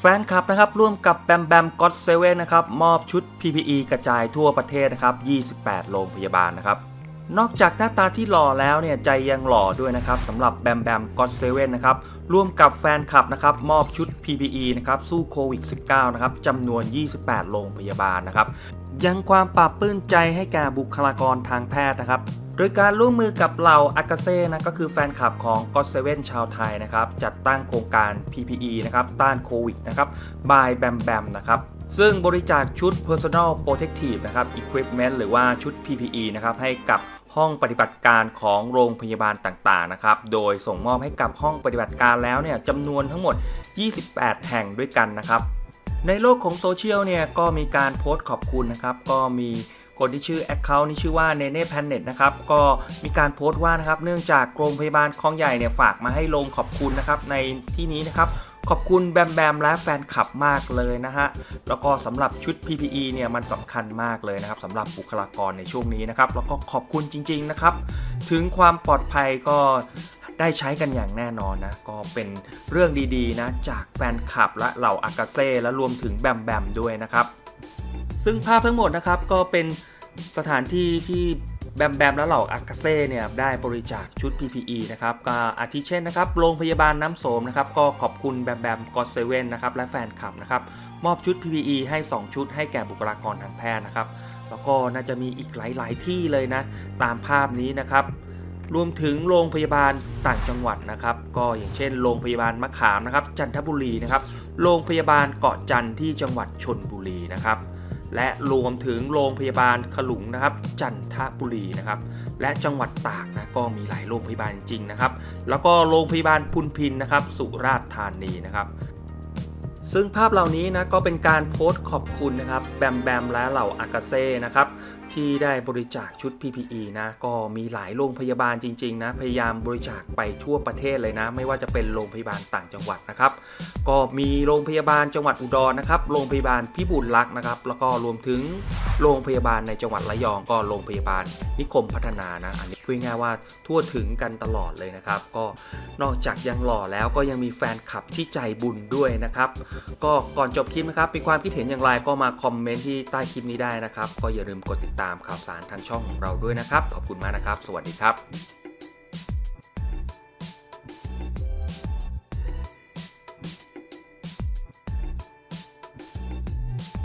แฟนคลับนะครับร่วมกับแบมแบมก็อตเซเว่นนะครับมอบชุด PPE กระจายทั่วประเทศนะครับ 28 โรงพยาบาลนะครับนอกจากหน้าตาที่หล่อแล้วเนี่ยใจยังหล่อด้วยนะครับสำหรับแบมแบมก็อตเซเว่นนะครับร่วมกับแฟนคลับนะครับมอบชุด PPE นะครับสู้โควิด -19 นะครับจำนวน 28 โรงพยาบาลนะครับยังความปราบปลื้มใจให้แก่บุคลากรทางแพทย์นะครับ โดยการร่วมมือกับเหล่าอากาเซ่นะก็คือแฟนคลับของ g o d 7ชาวไทยนะครับจัดตั้งโครงการ PPE นะครับต้านโควิดนะครับ by Bam Bam นะครับซึ่งบริจาคชุด Personal Protective นะครับ Equipment หรือว่าชุด PPE นะครับให้กับห้องปฏิบัติการของโรงพยาบาลต่างๆนะครับ โดยส่งมอบให้กับห้องปฏิบัติการแล้วเนี่ยจำนวนทั้งหมด 28 แห่งด้วยกันนะครับ ในโลกของโซเชียลเนี่ยก็มีการโพสต์ขอบคุณนะครับ ก็มี คนที่ชื่อ Account นี่ชื่อว่า Nene Planet นะครับก็มีการโพสต์ว่านะครับเนื่องจากโรงพยาบาลคลองใหญ่เนี่ยฝากมาให้ลงขอบคุณนะครับในที่นี้นะครับขอบคุณแบมแบมและแฟนคลับมากเลยนะฮะ แล้วก็สำหรับชุด PPE เนี่ยมันสำคัญมากเลยนะครับสำหรับบุคลากรในช่วงนี้นะครับ แล้วก็ขอบคุณจริง ๆนะครับ ถึงความปลอดภัยก็ได้ใช้กันอย่างแน่นอนนะ ก็เป็นเรื่องดีๆนะ จากแฟนคลับและเหล่าอากาเซ่และรวมถึงแบมแบมด้วยนะครับ ซึ่งภาพทั้งหมดนะครับก็เป็นสถานที่ที่แบมแบมและเหล่าอากาเซ่เนี่ยได้บริจาคชุด PPE นะครับก็อาทิเช่นนะครับโรงพยาบาลน้ำโสมนะครับก็ขอบคุณแบมแบมก็อตเซเว่นนะครับและแฟนคลับนะครับมอบชุด PPE ให้ 2 ชุดให้แก่บุคลากรทางแพทย์นะครับแล้วก็น่าจะมีอีกหลาย ๆ ที่เลยนะตามภาพนี้นะครับรวมถึงโรงพยาบาลต่างจังหวัดนะครับ ก็อย่างเช่นโรงพยาบาลมะขามนะครับจันทบุรีนะครับโรงพยาบาลเกาะจันทร์ที่จังหวัดชนบุรีนะครับ และรวมถึงโรงพยาบาลขลุงนะครับ จันทบุรีนะครับ และจังหวัดตากนะก็มีหลายโรงพยาบาลจริงๆนะครับ แล้วก็โรงพยาบาลพุนพินนะครับ สุราษฎร์ธานีนะครับ ซึ่งภาพเหล่านี้นะก็เป็นการโพสต์ขอบคุณนะครับแบมแบมและเหล่าอากาเซ่นะครับที่ได้บริจาคชุด PPE นะก็มีหลายโรงพยาบาลจริงๆนะพยายามบริจาคไปทั่วประเทศเลยนะ ไม่ว่าจะเป็นโรงพยาบาลต่างจังหวัดนะครับ ก็มีโรงพยาบาลจังหวัดอุดรนะครับโรงพยาบาลพิบูลรักษ์นะครับแล้วก็รวมถึง โรงพยาบาลในจังหวัดระยองก็โรงพยาบาลนิคมพัฒนานะ อันนี้พูดง่ายว่าทั่วถึงกันตลอดเลยนะครับ ก็นอกจากยังหล่อแล้วก็ยังมีแฟนคลับที่ใจบุญด้วยนะครับ ก็ก่อนจบคลิปนะครับ มีความคิดเห็นอย่างไรก็มาคอมเมนต์ที่ใต้คลิปนี้ได้นะครับ ก็อย่าลืมกดติดตามข่าวสารทางช่องของเราด้วยนะครับ ขอบคุณมากนะครับ สวัสดีครับ